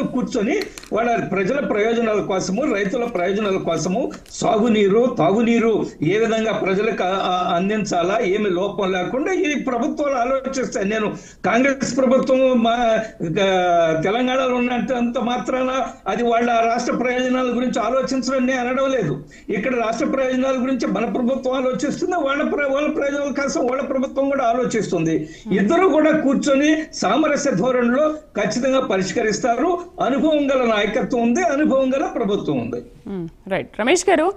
అందరూ కూర్చొని వాళ్ళ ప్రజల ప్రయోజనాల కోసము రైతుల ప్రయోజనాల కోసము సాగునీరు తాగునీరు ఏ విధంగా ప్రజలకు అందించాలా ఏమి లోపం లేకుండా ఈ ప్రభుత్వాలు ఆలోచిస్తాయి. నేను కాంగ్రెస్ ప్రభుత్వం మా తెలంగాణలో ఉన్నంత మాత్రాన అది వాళ్ళ రాష్ట్ర ప్రయోజనాల గురించి ఆలోచించడం నేను అనడం లేదు. ఇక్కడ రాష్ట్ర ప్రయోజనాల గురించి మన ప్రభుత్వం ఆలోచిస్తుంది వాళ్ళ వాళ్ళ ప్రయోజనాల కోసం వాళ్ళ ప్రభుత్వం కూడా ఆలోచిస్తుంది. ఇద్దరు కూడా కూర్చొని సామరస్య ధోరణిలో ఖచ్చితంగా పరిష్కరిస్తారు. అనుభవం గల నాయకత్వం ఉంది అనుభవం గల ప్రభుత్వం ఉంది. రైట్. రమేష్ గారు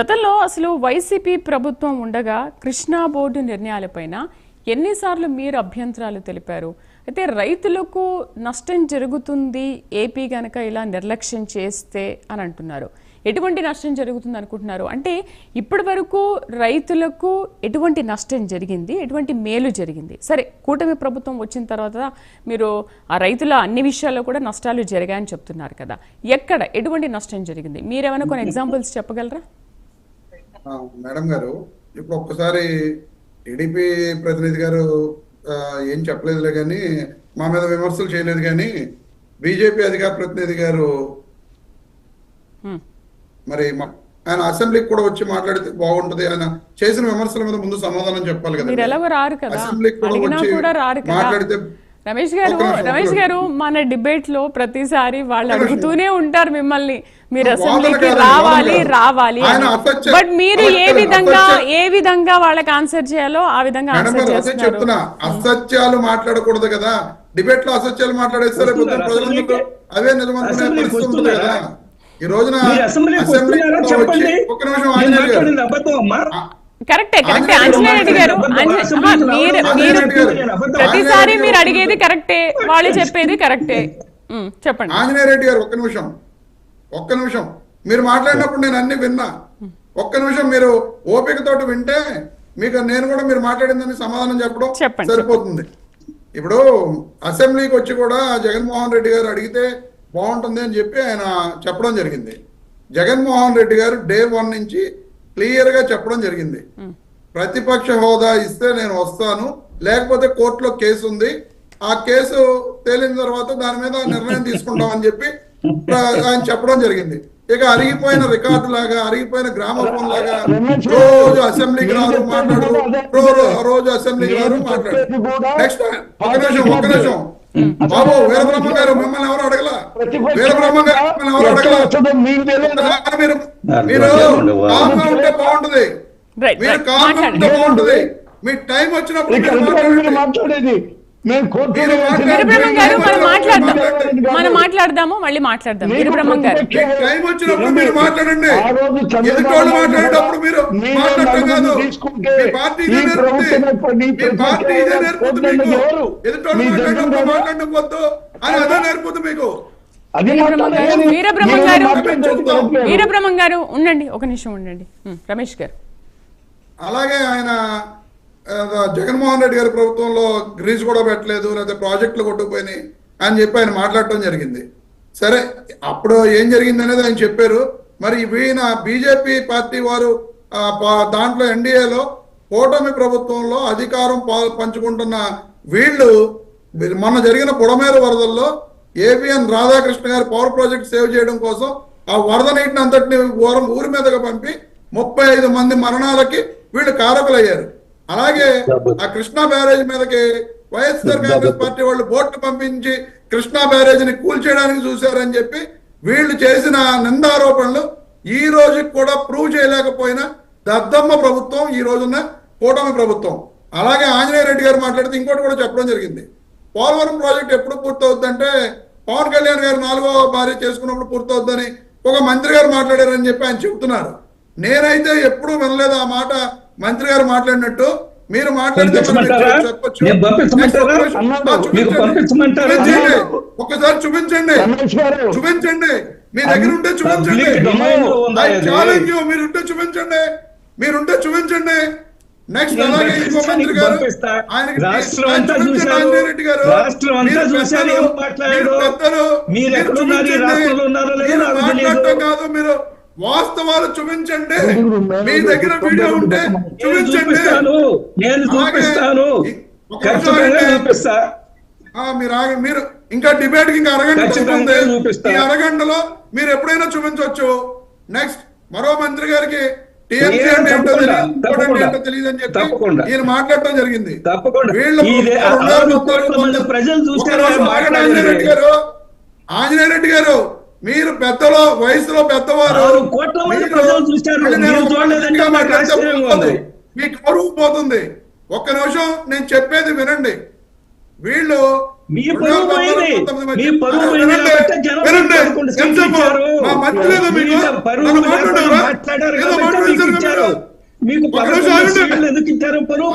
గతంలో అసలు వైసీపీ ప్రభుత్వం ఉండగా కృష్ణా బోర్డు నిర్ణయాలపైన ఎన్నిసార్లు మీరు అభ్యంతరాలు తెలిపారు? అయితే రైతులకు నష్టం జరుగుతుంది ఏపీ గనక ఇలా నిర్లక్ష్యం చేస్తే అని అంటున్నారు. ఎటువంటి నష్టం జరుగుతుంది అనుకుంటున్నారు? అంటే ఇప్పటి వరకు రైతులకు ఎటువంటి నష్టం జరిగింది? ఎటువంటి మేలు జరిగింది? సరే కూటమి ప్రభుత్వం వచ్చిన తర్వాత మీరు ఆ రైతుల అన్ని విషయాల్లో కూడా నష్టాలు జరిగాయని చెప్తున్నారు కదా. ఎక్కడ ఎటువంటి నష్టం జరిగింది? మీరేమైనా కొన్ని ఎగ్జాంపుల్స్ చెప్పగలరా? మేడం గారు ఇప్పుడు ఒక్కసారి టీడీపీ ప్రతినిధి గారు ఏం చెప్పలేదులే కానీ మా మీద విమర్శలు చేయలేదు కానీ బీజేపీ అధికార ప్రతినిధి గారు. మరి ఆయన అసెంబ్లీకి కూడా వచ్చి మాట్లాడితే బాగుంటది. ఆయన చేసిన విమర్శల మీద ముందు సమాధానం చెప్పాలి కదా. అసెంబ్లీకి కూడా అడిగినా వచ్చి కూడా రారు కదా. మాట్లాడితే రమేష్ గారు రమేష్. గారు మన డిబేట్లో ప్రతిసారి వాళ్ళు అడుగుతూనే ఉంటారు మిమ్మల్ని. మీరు అసెంబ్లీకి రావాలి. రావాలి బట్ మీరు ఏ విధంగా ఏ విధంగా వాళ్ళకి ఆన్సర్ చేయాలో ఆ విధంగా ఆన్సర్ చేస్తున్నారు. చెప్తున్నా. అసత్యాలు మాట్లాడకూడదు కదా. డిబేట్లో అసత్యాలు మాట్లాడేస్తే. ప్రజలందరూ. అవే ఉంటుంది కదా? ఈ రోజున చెప్పండి. కరెక్టే కరెక్టే. ఆంజనేయ రెడ్డి గారు మీరు మీరు. ప్రతిసారి మీరు అడిగేది కరెక్టే. వాళ్ళు చెప్పేది కరెక్టే. చెప్పండి. ఆంజనేయ రెడ్డి గారు ఒక్క నిమిషం. ఒక్క నిమిషం. మీరు మాట్లాడినప్పుడు నేను అన్ని విన్నా. ఒక్క నిమిషం మీరు ఓపికతోటి వింటే మీకు నేను కూడా మీరు మాట్లాడిందని సమాధానం చెప్పడం చెప్పండి, సరిపోతుంది. ఇప్పుడు అసెంబ్లీకి వచ్చి కూడా జగన్మోహన్ రెడ్డి గారు అడిగితే బాగుంటుంది అని చెప్పి ఆయన చెప్పడం జరిగింది. జగన్మోహన్ రెడ్డి గారు డే వన్ నుంచి క్లియర్గా చెప్పడం జరిగింది. ప్రతిపక్ష హోదా ఇస్తే నేను వస్తాను లేకపోతే కోర్టులో కేసు ఉంది. ఆ కేసు తేలిన తర్వాత దాని మీద నిర్ణయం తీసుకుంటామని చెప్పి ఆయన చెప్పడం జరిగింది. ఇక అరిగిపోయిన రికార్డు లాగా అరిగిపోయిన గ్రామఫోన్ లాగా రోజు అసెంబ్లీకి రారు మాట్లాడు. రోజు అసెంబ్లీకి రారు మాట్లాడు. నెక్స్ట్ ఒక నిమిషం ఒక నిమిషం. బాబు వీరబ్రహ్మ గారు మిమ్మల్ని ఎవరు అడగల? వీరబ్రహ్మ గారు మిమ్మల్ని ఎవరు అడగల? ఒక్కసారి మీరు మీరు. కామ్గా ఉంటే బాగుంటది. రైట్ మీరు కామ్గా ఉంటే బాగుంటది. మీ టైం వచ్చినప్పుడు. మాట్లాడేది? మేము కోర్టులో మనం మాట్లాడదాం. మాట్లాడండి. మనం మాట్లాడదాము మళ్ళీ మాట్లాడదాం వీరబ్రహ్మం గారు. మీకు టైం వచ్చినప్పుడు మీరు మాట్లాడండి. ఆ రోజు చంద్రబాబు ఎదుటోళ్ళు నాయుడు మాట్లాడేటప్పుడు మీరు మీరే మాట్లాడటం కాదు. నలుగురిని తీసుకుంటే మీ పార్టీ ఈ ఇదే నేర్పుతుంది ప్రభుత్వం నీ మీ పార్టీ ఇదే ప్రతిపక్ష నేర్పుతుంది హోదా మీకు. ఎవరు? ఎదుటోళ్ళు మీ మాట్లాడినప్పుడు జగన్ గారు? మాట్లాడకపోద్దు అని అదే నేర్పుతుంది మీకు. అది వీరబ్రహ్మం గారు. వీరబ్రహ్మం ఉండండి ఒక నిమిషం ఉండండి. రమేష్ గారు. అలాగే ఆయన జగన్మోహన్ రెడ్డి గారి ప్రభుత్వంలో గ్రీజ్ కూడా పెట్టలేదు లేకపోతే ప్రాజెక్టులు కొట్టుకుపోయినాయి అని చెప్పి ఆయన మాట్లాడటం జరిగింది. సరే అప్పుడు ఏం జరిగింది అనేది ఆయన చెప్పారు. మరి ఈయన బీజేపీ పార్టీ వారు దాంట్లో ఎన్డీఏలో కూటమి ప్రభుత్వంలో అధికారం పంచుకుంటున్న వీళ్ళు మొన్న జరిగిన పొడమేరు వరదల్లో ఏబిఎన్ రాధాకృష్ణ గారి పవర్ ప్రాజెక్ట్ సేవ్ చేయడం కోసం ఆ వరద నీటిని అంతటిని ఊరం ఊరి మీదగా పంపి ముప్పై ఐదు మంది మరణాలకి వీళ్ళు కారకులయ్యారు. అలాగే ఆ కృష్ణా బ్యారేజ్ మీదకి వైఎస్ఆర్ కాంగ్రెస్ పార్టీ వాళ్ళు బోట్లు పంపించి కృష్ణా బ్యారేజ్ని కూల్చేయడానికి చూశారని చెప్పి వీళ్ళు చేసిన నిందారోపణలు ఈ రోజుకి కూడా ప్రూవ్ చేయలేకపోయినా దద్దమ్మ ప్రభుత్వం ఈ రోజున కూటమి ప్రభుత్వం. అలాగే ఆంజనేయ రెడ్డి గారు మాట్లాడితే ఇంకోటి కూడా చెప్పడం జరిగింది. పోలవరం ప్రాజెక్ట్ ఎప్పుడు పూర్తవుద్దంటే పవన్ కళ్యాణ్ గారు నాలుగో భార్య చేసుకున్నప్పుడు పూర్తవుద్దని ఒక మంత్రి గారు మాట్లాడారని చెప్పి ఆయన చెప్తున్నారు నేనైతే ఎప్పుడూ వినలేదు ఆ మాట. మంత్రి గారు మాట్లాడినట్టు మీరు మాట్లాడితే మరి మీరు. ఆ, చూపించండి. చూపించండి. మీ దగ్గర ఉంటే చూపించండి? ఛాలెంజ్ మీరుంటే చూపించండి. మీరుంటే చూపించండి. నెక్స్ట్ అలాగే ఇంకో మంత్రి గారు పంపిస్తా. ఆయనకి రాష్ట్రం ఆయన రెడ్డి గారు. రాష్ట్రం అంతా మీరు చూశారు, పెద్దలు, ఏం మాట్లాడారు? మీరు మీరు మీరు మీరు మాట్లాడటం. కాదు మీరు. వాస్తవాలు చూపించండి. మీ దగ్గర వీడియో ఉంటే చూపించండి. నేను చూపిస్తాను. చూపిస్తా. మీరు ఆగండి. మీరు ఇంకా డిబేట్కి ఇంకా అరగంట ఉంటుంది. చూపిస్తా. ఈ అరగంటలో మీరు ఎప్పుడైనా చూపించవచ్చు. నెక్స్ట్ మరో మంత్రి గారికి టీఎంసీ ఏ, అంటే ఏంటో తప్పకుండా, తెలియదు. ఏంటో అని చెప్పి తప్పకుండా. ఈయన మాట్లాడటం జరిగింది. వీళ్ళ ప్రజలు చూస్తే ఆంజనేయ రెడ్డి గారు. ఆంజనేయ రెడ్డి గారు మీరు పెద్దలో వయసులో పెద్దవారు. మీ గౌరవం పోతుంది. ఒక్క నిమిషం నేను చెప్పేది వినండి. వీళ్ళు మీకు? ఎందుకు ఇచ్చారు? పరువు.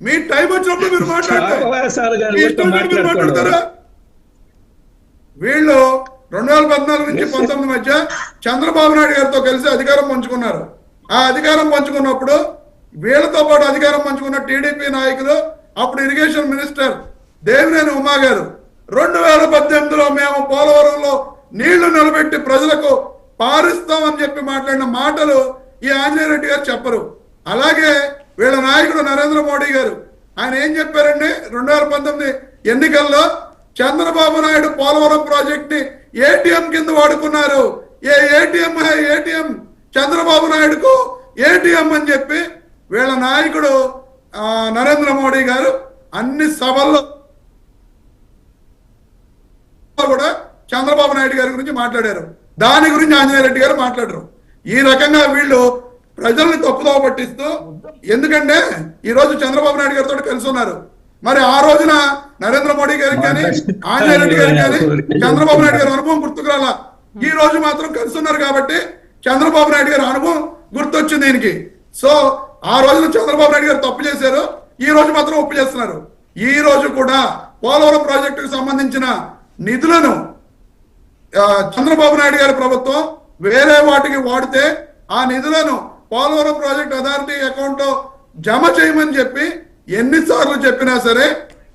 మీ టైం వచ్చినప్పుడు మీరు మాట్లాడతారు అవకాశాలు కానీ మీ ఇష్టం వచ్చినప్పుడు మీరు మాట్లాడతారా వీళ్ళు రెండు వేల పద్నాలుగు నుంచి పంతొమ్మిది మధ్య చంద్రబాబు నాయుడు గారితో కలిసి అధికారం పంచుకున్నారు. ఆ అధికారం పంచుకున్నప్పుడు వీళ్ళతో పాటు అధికారం పంచుకున్న టీడీపీ నాయకులు అప్పుడు ఇరిగేషన్ మినిస్టర్ దేవినేని ఉమా గారు. రెండు వేల పద్దెనిమిదిలో మేము పోలవరంలో నీళ్ళు నిలబెట్టి ప్రజలకు పారిస్తామని చెప్పి మాట్లాడిన మాటలు ఈ ఆంజనేయ రెడ్డి గారు చెప్పరు. అలాగే వీళ్ళ నాయకుడు నరేంద్ర మోడీ గారు. ఆయన ఏం చెప్పారండి రెండు వేల పంతొమ్మిది ఎన్నికల్లో చంద్రబాబు నాయుడు పోలవరం ప్రాజెక్ట్ని ఏటీఎం కింద వాడుకున్నారు. ఏ ఏటీఎం ఏటీఎం? చంద్రబాబు నాయుడుకు ఏటీఎం అని చెప్పి వీళ్ళ నాయకుడు నరేంద్ర మోడీ గారు అన్ని సభల్లో కూడా చంద్రబాబు నాయుడు గారి గురించి మాట్లాడారు. దాని గురించి ఆంజనేయ రెడ్డి గారు మాట్లాడరు. ఈ రకంగా వీళ్ళు ప్రజల్ని తప్పుదోవ పట్టిస్తూ ఎందుకంటే ఈ రోజు చంద్రబాబు నాయుడు గారితో కలిసి ఉన్నారు. మరి ఆ రోజున నరేంద్ర మోడీ గారికి కానీ ఆంజనేయ రెడ్డి గారికి కానీ చంద్రబాబు నాయుడు గారి అనుభవం గుర్తుకు రాలా ఈ రోజు మాత్రం కలిసి ఉన్నారు కాబట్టి చంద్రబాబు నాయుడు గారి అనుభవం గుర్తొచ్చింది దీనికి. సో ఆ రోజున చంద్రబాబు నాయుడు గారు తప్పు చేశారు ఈ రోజు మాత్రం ఒప్పు చేస్తున్నారు. ఈ రోజు కూడా పోలవరం ప్రాజెక్టుకు సంబంధించిన నిధులను చంద్రబాబు నాయుడు గారి ప్రభుత్వం వేరే వాటికి వాడితే ఆ నిధులను పోలవరం ప్రాజెక్ట్ అథారిటీ అకౌంట్ జమ చేయమని చెప్పి ఎన్నిసార్లు చెప్పినా సరే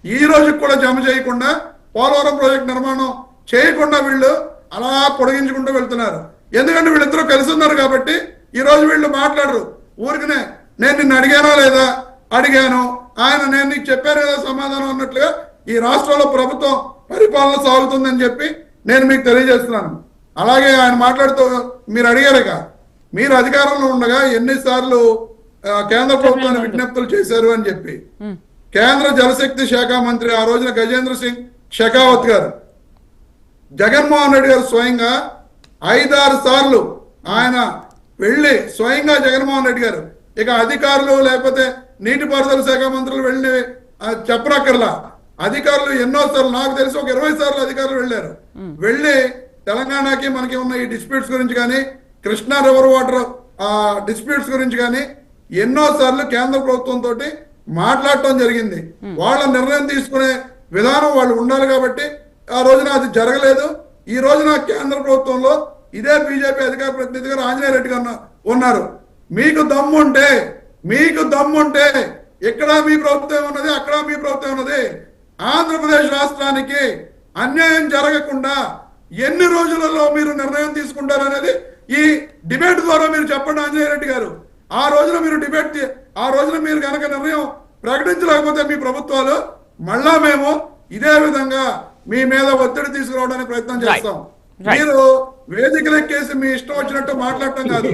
ఈ రోజు కూడా జమ చేయకుండా పోలవరం ప్రాజెక్ట్ నిర్మాణం చేయకుండా వీళ్ళు అలా పొడిగించుకుంటూ వెళ్తున్నారు. ఎందుకంటే వీళ్ళిద్దరూ కలిసి ఉన్నారు కాబట్టి ఈ రోజు వీళ్ళు మాట్లాడరు. ఊరికనే నేను నిన్ను అడిగానా లేదా? అడిగాను. ఆయన నేను నీకు చెప్పాను కదా సమాధానం అన్నట్లుగా ఈ రాష్ట్రంలో ప్రభుత్వం పరిపాలన సాగుతుందని చెప్పి నేను మీకు తెలియజేస్తున్నాను. అలాగే ఆయన మాట్లాడుతూ మీరు అడిగారుగా మీరు అధికారంలో ఉండగా ఎన్నిసార్లు కేంద్ర ప్రభుత్వాన్ని విజ్ఞప్తులు చేశారు అని చెప్పి. కేంద్ర జలశక్తి శాఖ మంత్రి ఆ రోజున గజేంద్ర సింగ్ షెకావత్ గారు. జగన్మోహన్ రెడ్డి గారు స్వయంగా ఐదారు సార్లు ఆయన వెళ్ళి స్వయంగా జగన్మోహన్ రెడ్డి గారు. ఇక అధికారులు లేకపోతే నీటిపారుదల శాఖ మంత్రులు వెళ్ళి ఆ, చెప్పనక్కర్లా. అధికారులు ఎన్నో సార్లు నాకు తెలిసి ఒక ఇరవై సార్లు అధికారులు వెళ్ళారు. వెళ్ళి తెలంగాణకి మనకి ఉన్న ఈ డిస్ప్యూట్స్ గురించి కానీ కృష్ణా రివర్ వాటర్ డిస్ప్యూట్స్ గురించి కానీ ఎన్నో సార్లు కేంద్ర ప్రభుత్వం తోటి మాట్లాడటం జరిగింది. వాళ్ళ నిర్ణయం తీసుకునే విధానం వాళ్ళు ఉండాలి కాబట్టి ఆ రోజున అది జరగలేదు. ఈ రోజున కేంద్ర ప్రభుత్వంలో ఇదే బీజేపీ అధికార ప్రతినిధిగా ఆంజనేయ రెడ్డి గారు ఉన్న- ఉన్నారు. మీకు దమ్ముంటే మీకు దమ్ముంటే ఇక్కడ మీ ప్రభుత్వం ఉన్నది అక్కడ మీ ప్రభుత్వం ఉన్నది. ఆంధ్రప్రదేశ్ రాష్ట్రానికి అన్యాయం జరగకుండా ఎన్ని రోజులలో మీరు నిర్ణయం తీసుకుంటారనేది ఈ డిబేట్ ద్వారా మీరు చెప్పండి ఆంజనేయ రెడ్డి గారు. ఆ రోజున మీరు డిబేట్ ఆ రోజున మీరు కనుక నిర్ణయం ప్రకటించలేకపోతే మీ ప్రభుత్వాలు మళ్ళా మేము ఇదే విధంగా మీ మీద ఒత్తిడి తీసుకురావడానికి ప్రయత్నం చేస్తాం. మీరు వేదికలు ఎక్కేసి మీ ఇష్టం వచ్చినట్టు మాట్లాడటం కాదు.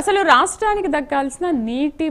అసలు రాష్ట్రానికి దక్కాల్సిన నీటి